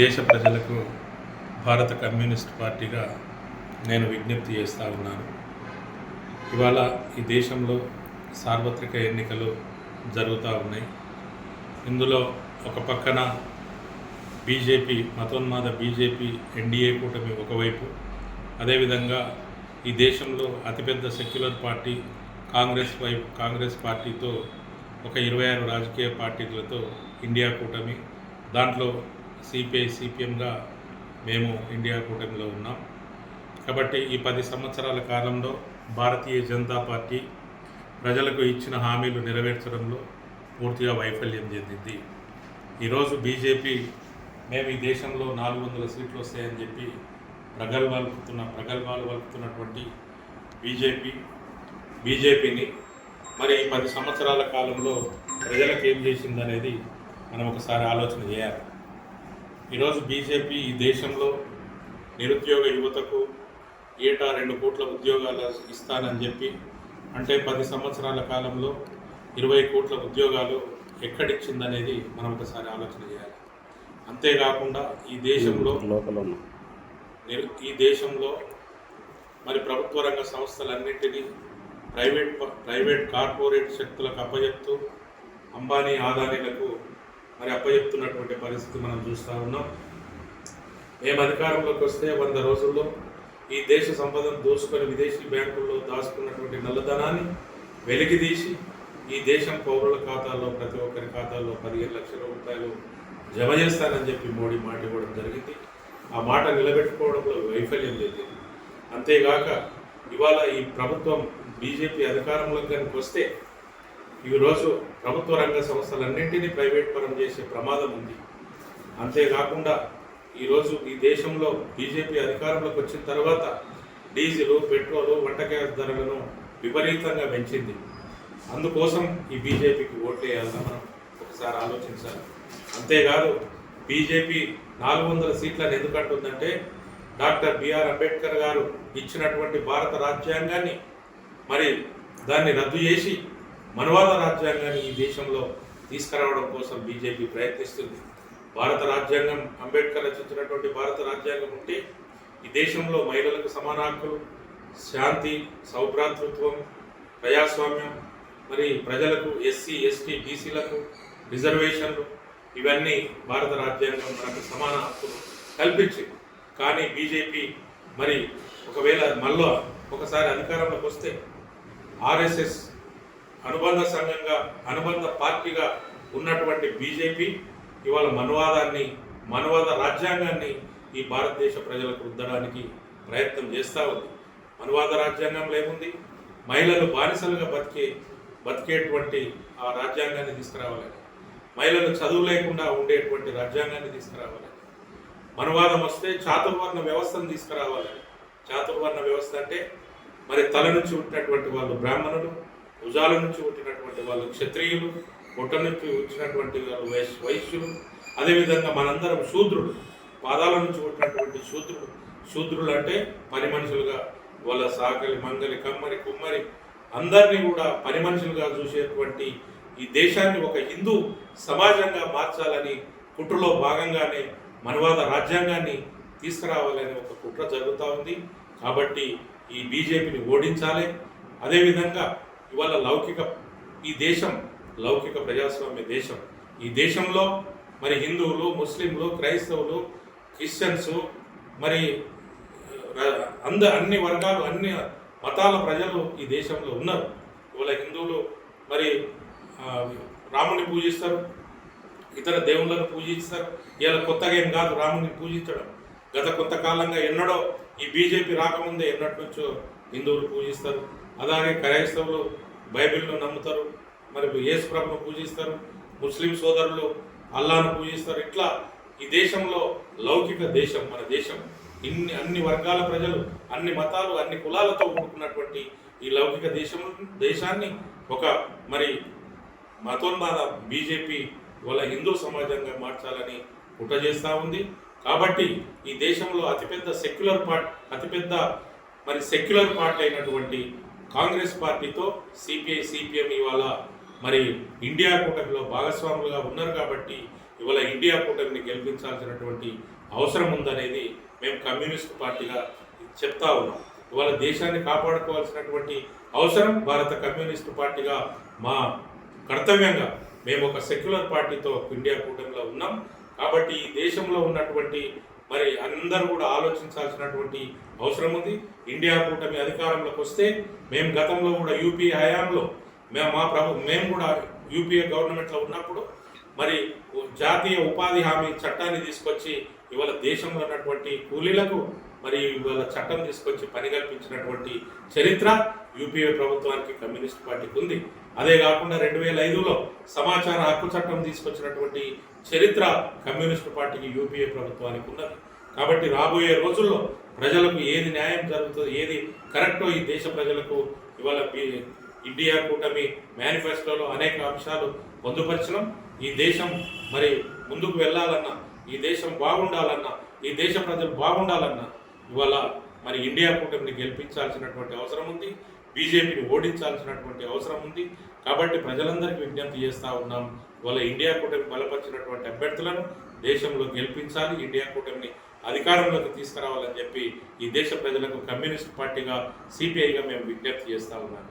దేశ ప్రజలకు భారత కమ్యూనిస్ట్ పార్టీగా నేను విజ్ఞప్తి చేస్తూ ఉన్నాను. ఇవాళ ఈ దేశంలో సార్వత్రిక ఎన్నికలు జరుగుతూ ఉన్నాయి. ఇందులో ఒక పక్కన బీజేపీ మతోన్మాద బీజేపీ ఎన్డీఏ కూటమి ఒకవైపు. అదేవిధంగా ఈ దేశంలో అతిపెద్ద సెక్యులర్ పార్టీ కాంగ్రెస్ వైపు కాంగ్రెస్ పార్టీతో ఒక ఇరవై ఆరు రాజకీయ పార్టీలతో ఇండియా కూటమి దాంట్లో సిపిఐ సిపిఎంగా మేము ఇండియా కూటమిలో ఉన్నాం. కాబట్టి ఈ పది సంవత్సరాల కాలంలో భారతీయ జనతా పార్టీ ప్రజలకు ఇచ్చిన హామీలు నెరవేర్చడంలో పూర్తిగా వైఫల్యం చెందింది. ఈరోజు బీజేపీ మేము ఈ దేశంలో నాలుగు వందల సీట్లు వస్తాయని చెప్పి ప్రగల్భాలు పలుకుతున్న ప్రగల్భాలు వలుపుతున్నటువంటి బీజేపీ బీజేపీని మరి ఈ పది సంవత్సరాల కాలంలో ప్రజలకు ఏం చేసిందనేది మనం ఒకసారి ఆలోచన చేయాలి. ఈరోజు బీజేపీ ఈ దేశంలో నిరుద్యోగ యువతకు ఏటా రెండు కోట్ల ఉద్యోగాలు ఇస్తానని చెప్పి అంటే పది సంవత్సరాల కాలంలో ఇరవై కోట్ల ఉద్యోగాలు ఎక్కడిచ్చిందనేది మనం ఒకసారి ఆలోచన చేయాలి. అంతేకాకుండా ఈ దేశంలో ఈ దేశంలో మరి ప్రభుత్వ రంగ సంస్థలన్నింటినీ ప్రైవేట్ ప్రైవేట్ కార్పొరేట్ శక్తులకు అప్పచెప్తూ అంబానీ ఆదానీలకు మరి అప్పచెప్తున్నటువంటి పరిస్థితి మనం చూస్తూ ఉన్నాం. మేము అధికారంలోకి వస్తే వంద రోజుల్లో ఈ దేశ సంపదను దోసుకొని విదేశీ బ్యాంకుల్లో దాచుకున్నటువంటి నల్లధనాన్ని వెలికితీసి ఈ దేశం పౌరుల ఖాతాల్లో ప్రతి ఒక్కరి ఖాతాల్లో పదిహేను లక్షల రూపాయలు జమ చేస్తానని చెప్పి మోడీ మాట ఇవ్వడం జరిగింది. ఆ మాట నిలబెట్టుకోవడంలో వైఫల్యం జరిగింది అంతేగాక ఇవాళ ఈ ప్రభుత్వం బీజేపీ అధికారంలోకి కనుక వస్తే ఈరోజు ప్రభుత్వ రంగ సంస్థలన్నింటినీ ప్రైవేట్ పరం చేసే ప్రమాదం ఉంది. అంతేకాకుండా ఈరోజు ఈ దేశంలో బీజేపీ అధికారంలోకి వచ్చిన తర్వాత డీజిల్ పెట్రోలు వంట గ్యాస్ ధరలను విపరీతంగా పెంచింది. అందుకోసం ఈ బీజేపీకి ఓట్లేయాలని మనం ఒకసారి ఆలోచించాలి. అంతేకాదు బీజేపీ నాలుగు వందల సీట్లను ఎందుకంటుందంటే డాక్టర్ బిఆర్ అంబేద్కర్ గారు ఇచ్చినటువంటి భారత రాజ్యాంగాన్ని మరి దాన్ని రద్దు చేసి మనవాద రాజ్యాంగాన్ని ఈ దేశంలో తీసుకురావడం కోసం బీజేపీ ప్రయత్నిస్తుంది. భారత రాజ్యాంగం అంబేద్కర్ రచించినటువంటి భారత రాజ్యాంగం ఉంటే ఈ దేశంలో మహిళలకు సమాన హక్కులు శాంతి సౌభ్రాతృత్వం ప్రజాస్వామ్యం మరి ప్రజలకు ఎస్సీ ఎస్టీ బీసీలకు రిజర్వేషన్లు ఇవన్నీ భారత రాజ్యాంగం మనకు సమాన హక్కులు కల్పించింది. కానీ బీజేపీ మరి ఒకవేళ మళ్ళా ఒకసారి అధికారంలోకి వస్తే ఆర్ఎస్ఎస్ అనుబంధ సంఘంగా అనుబంధ పార్టీగా ఉన్నటువంటి బీజేపీ ఇవాళ మనువాదాన్ని మనువాద రాజ్యాంగాన్ని ఈ భారతదేశ ప్రజలకు రుద్దడానికి ప్రయత్నం చేస్తూ ఉంది. మనువాద రాజ్యాంగంలో ఏముంది? మహిళలు బానిసలుగా బతికే బతికేటువంటి ఆ రాజ్యాంగాన్ని తీసుకురావాలని మహిళలు చదువు లేకుండా ఉండేటువంటి రాజ్యాంగాన్ని తీసుకురావాలని మనువాదం వస్తే చాతుర్వర్ణ వ్యవస్థను తీసుకురావాలని చాతుర్వర్ణ వ్యవస్థ అంటే మరి తల నుంచి ఉన్నటువంటి వాళ్ళు బ్రాహ్మణులు భుజాల నుంచి పుట్టినటువంటి వాళ్ళు క్షత్రియులు పుట్ట నుంచి వచ్చినటువంటి వాళ్ళు వైశ్ వైశ్యులు. అదేవిధంగా మనందరం శూద్రుడు పాదాల నుంచి పుట్టినటువంటి శూద్రుడు శూద్రులు అంటే పని మనుషులుగా వాళ్ళ సాకలి మంగలి కమ్మరి కుమ్మరి. అందరినీ కూడా పని మనుషులుగా చూసేటువంటి ఈ దేశాన్ని ఒక హిందూ సమాజంగా మార్చాలని కుట్రలో భాగంగానే మనవాద రాజ్యాంగాన్ని తీసుకురావాలని ఒక కుట్ర జరుగుతూ ఉంది. కాబట్టి ఈ బీజేపీని ఓడించాలి. అదేవిధంగా ఇవాళ లౌకిక ఈ దేశం లౌకిక ప్రజాస్వామ్య దేశం. ఈ దేశంలో మరి హిందువులు ముస్లింలు క్రైస్తవులు క్రిస్టియన్స్ మరి అంద అన్ని వర్గాలు అన్ని మతాల ప్రజలు ఈ దేశంలో ఉన్నారు. ఇవాళ హిందువులు మరి రాముని పూజిస్తారు ఇతర దేవుళ్ళను పూజిస్తారు. ఇలా కొత్తగా ఏం కాదు రాముని పూజించడం. గత కొంతకాలంగా ఎన్నడో ఈ బీజేపీ రాకముందే ఎన్నటి నుంచో హిందువులు పూజిస్తారు. అలాగే క్రైస్తవులు బైబిల్ను నమ్ముతారు. మరి యేసు ప్రభును పూజిస్తారు. ముస్లిం సోదరులు అల్లాను పూజిస్తారు. ఇట్లా ఈ దేశంలో లౌకిక దేశం మన దేశం ఇన్ని అన్ని వర్గాల ప్రజలు అన్ని మతాలు అన్ని కులాలతో కూడుకున్నటువంటి ఈ లౌకిక దేశం దేశాన్ని ఒక మరి మతోన్మాద బీజేపీ వాళ్ళ హిందూ సమాజంగా మార్చాలని కుట్ర చేస్తూ ఉంది. కాబట్టి ఈ దేశంలో అతిపెద్ద సెక్యులర్ పార్ట్ అతిపెద్ద మరి సెక్యులర్ పార్టీ అయినటువంటి కాంగ్రెస్ పార్టీతో సిపిఐ సిపిఎం ఇవాళ మరి ఇండియా కూటమిలో భాగస్వాములుగా ఉన్నారు కాబట్టి ఇవాళ ఇండియా కూటమిని గెలిపించాల్సినటువంటి అవసరం ఉందనేది మేము కమ్యూనిస్ట్ పార్టీగా చెప్తా ఉన్నాం. ఇవాళ దేశాన్ని కాపాడుకోవాల్సినటువంటి అవసరం భారత కమ్యూనిస్ట్ పార్టీగా మా కర్తవ్యంగా మేము ఒక సెక్యులర్ పార్టీతో ఇండియా కూటమిలో ఉన్నాం. కాబట్టి ఈ దేశంలో ఉన్నటువంటి మరి అందరూ కూడా ఆలోచించాల్సినటువంటి అవసరం ఉంది. ఇండియా కూటమి అధికారంలోకి వస్తే మేము గతంలో కూడా యూపీ హయాంలో మేము మా ప్రభు మేము కూడా యూపీఏ గవర్నమెంట్లో ఉన్నప్పుడు మరి జాతీయ ఉపాధి హామీ చట్టాన్ని తీసుకొచ్చి ఇవాళ దేశంలో ఉన్నటువంటి కూలీలకు మరి ఇవాళ చట్టం తీసుకొచ్చి పని కల్పించినటువంటి చరిత్ర యూపీఏ ప్రభుత్వానికి కమ్యూనిస్ట్ పార్టీకి ఉంది. అదే కాకుండా రెండు వేల ఐదులో సమాచార హక్కు చట్టం తీసుకొచ్చినటువంటి చరిత్ర కమ్యూనిస్ట్ పార్టీకి యూపీఏ ప్రభుత్వానికి ఉన్నది. కాబట్టి రాబోయే రోజుల్లో ప్రజలకు ఏది న్యాయం జరుగుతుందో ఏది కరెక్టో ఈ దేశ ప్రజలకు ఇవాళ ఇండియా కూటమి మేనిఫెస్టోలో అనేక అంశాలు పొందుపరచడం ఈ దేశం మరి ముందుకు వెళ్ళాలన్నా ఈ దేశం బాగుండాలన్నా ఈ దేశ ప్రజలు బాగుండాలన్నా ఇవాళ మరి ఇండియా కూటమిని గెలిపించాల్సినటువంటి అవసరం ఉంది బీజేపీని ఓడించాల్సినటువంటి అవసరం ఉంది. కాబట్టి ప్రజలందరికీ విజ్ఞప్తి చేస్తూ ఉన్నాం ఇవాళ ఇండియా కూటమి బలపరిచినటువంటి అభ్యర్థులను దేశంలో గెలిపించాలి ఇండియా కూటమిని అధికారంలోకి తీసుకురావాలని చెప్పి ఈ దేశ ప్రజలకు కమ్యూనిస్ట్ పార్టీగా సిపిఐగా మేము విజ్ఞప్తి చేస్తా ఉన్నాం